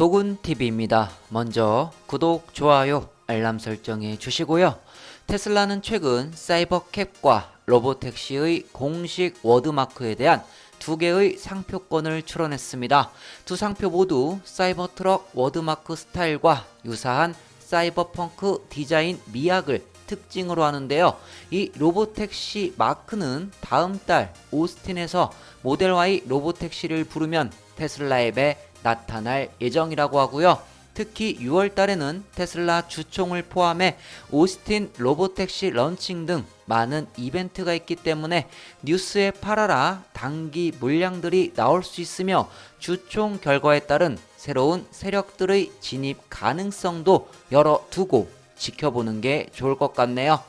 도군TV입니다. 먼저 구독, 좋아요, 알람 설정해 주시고요. 테슬라는 최근 사이버캡과 로보택시의 공식 워드마크에 대한 두 개의 상표권을 출원했습니다. 두 상표 모두 사이버트럭 워드마크 스타일과 유사한 사이버펑크 디자인 미학을 특징으로 하는데요. 이 로보택시 마크는 다음 달 오스틴에서 모델 Y 로보택시를 부르면 테슬라 앱에 나타날 예정이라고 하고요. 특히 6월 달에는 테슬라 주총을 포함해 오스틴 로보택시 런칭 등 많은 이벤트가 있기 때문에 뉴스에 팔아라 단기 물량들이 나올 수 있으며 주총 결과에 따른 새로운 세력들의 진입 가능성도 열어두고 지켜보는 게 좋을 것 같네요.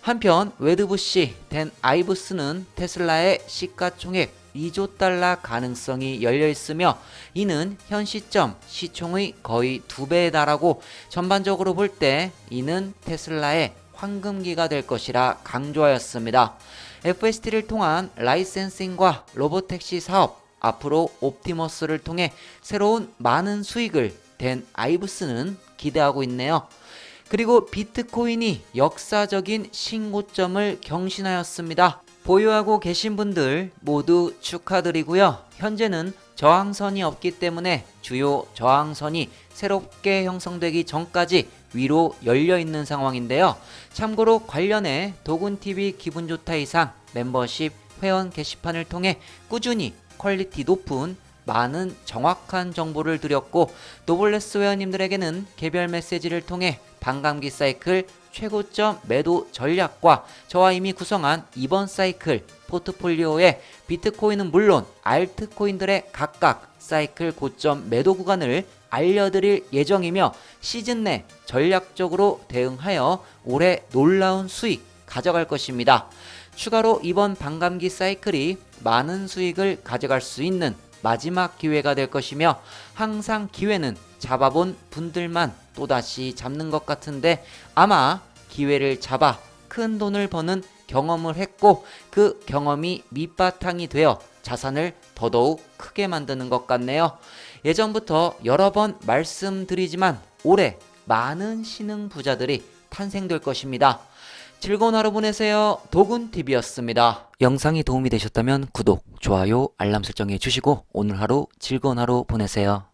한편 웨드부시 댄 아이브스는 테슬라의 시가총액 2조 달러 가능성이 열려 있으며 이는 현 시점 시총의 거의 두 배에 달하고 전반적으로 볼 때 이는 테슬라의 황금기가 될 것이라 강조하였습니다. FST를 통한 라이센싱과 로보택시 사업 앞으로 옵티머스를 통해 새로운 많은 수익을 댄 아이브스는 기대하고 있네요. 그리고 비트코인이 역사적인 신고점을 경신하였습니다. 보유하고 계신 분들 모두 축하드리고요. 현재는 저항선이 없기 때문에 주요 저항선이 새롭게 형성되기 전까지 위로 열려 있는 상황인데요. 참고로 관련해 도군TV 기분 좋다 이상 멤버십 회원 게시판을 통해 꾸준히 퀄리티 높은 많은 정확한 정보를 드렸고 노블레스 회원님들에게는 개별 메시지를 통해 반감기 사이클 최고점 매도 전략과 저와 이미 구성한 이번 사이클 포트폴리오에 비트코인은 물론 알트코인들의 각각 사이클 고점 매도 구간을 알려드릴 예정이며 시즌 내 전략적으로 대응하여 올해 놀라운 수익 가져갈 것입니다. 추가로 이번 반감기 사이클이 많은 수익을 가져갈 수 있는 마지막 기회가 될 것이며 항상 기회는 잡아본 분들만 또다시 잡는 것 같은데 아마 기회를 잡아 큰 돈을 버는 경험을 했고 그 경험이 밑바탕이 되어 자산을 더더욱 크게 만드는 것 같네요. 예전부터 여러 번 말씀드리지만 올해 많은 신흥 부자들이 탄생될 것입니다. 즐거운 하루 보내세요. 도군TV였습니다. 영상이 도움이 되셨다면 구독, 좋아요, 알람 설정해 주시고 오늘 하루 즐거운 하루 보내세요.